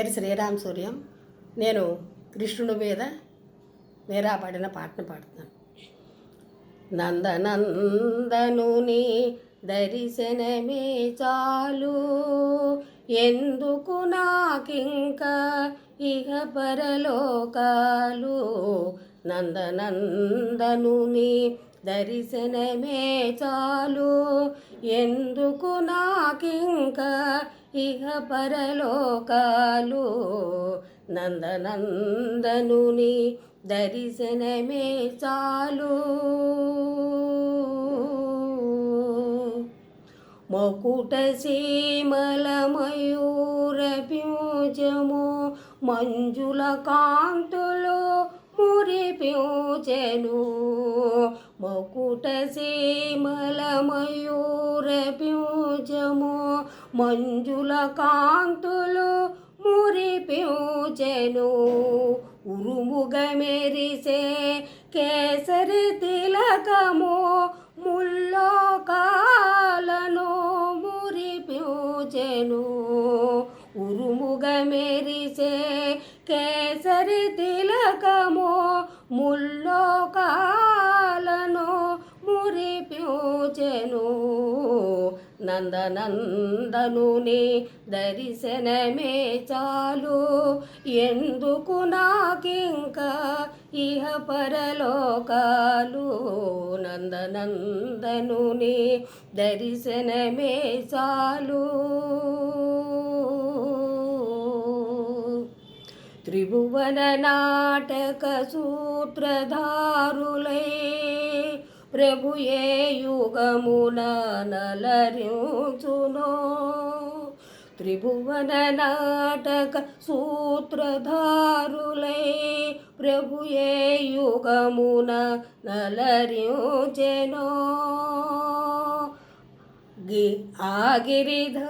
పేరు శ్రీరామ్ సూర్యం. నేను కృష్ణుని మీద మీరా పాడిన పాటను పాడుతున్నాను. నందనందనుని దర్శనమే చాలు. ఎందుకు నాకింక ఇహ పరలోకాలు? నందనందనుని దర్శనమే చాలు. ఎందుకు నాకింక ఇహ పరలోకాలు? నందనందనుని దర్శనమే చాలు. మకుట సీమల మయూర ప్యూజము మంజుల కాంతులు మురిపించెను. మకుట సీమల మయూర ప్యూజము మంజుల కాంతులు మురిపించెను. ఉరుముగ మెరిసే కేసరి తిలకము ముల్లోకాలను మురిపించెను. తిలకము ముల్లోకాలను మురిపించెను. నందనందనుని దర్శనమే చాలు. ఎందుకు నాకింక ఇహ పరలోకాలు? నందనందనుని దర్శనమే చాలు. త్రిభువన నాటక సూత్రధారులై ప్రభుయే యుగమున నలరించునో త్రిభువన నాటక సూత్రధారులై ప్రభుయే యుగమున నలరించెనో గి ఆగిరిధారిని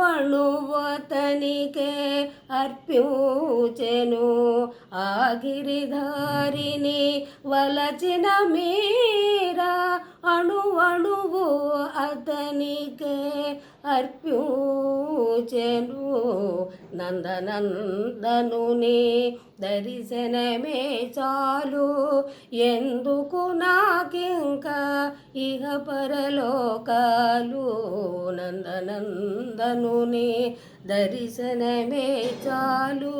అణువణువతనికే అర్పించెను. ఆగిరిధారిని వలచిన మీరా అణువణువు అతనికే అర్పించెను. నందనందనుని దర్శనమే చాలు. ఎందుకు నా ఇహ పరలోకాలు నందనందనుని దర్శనమే చాలు.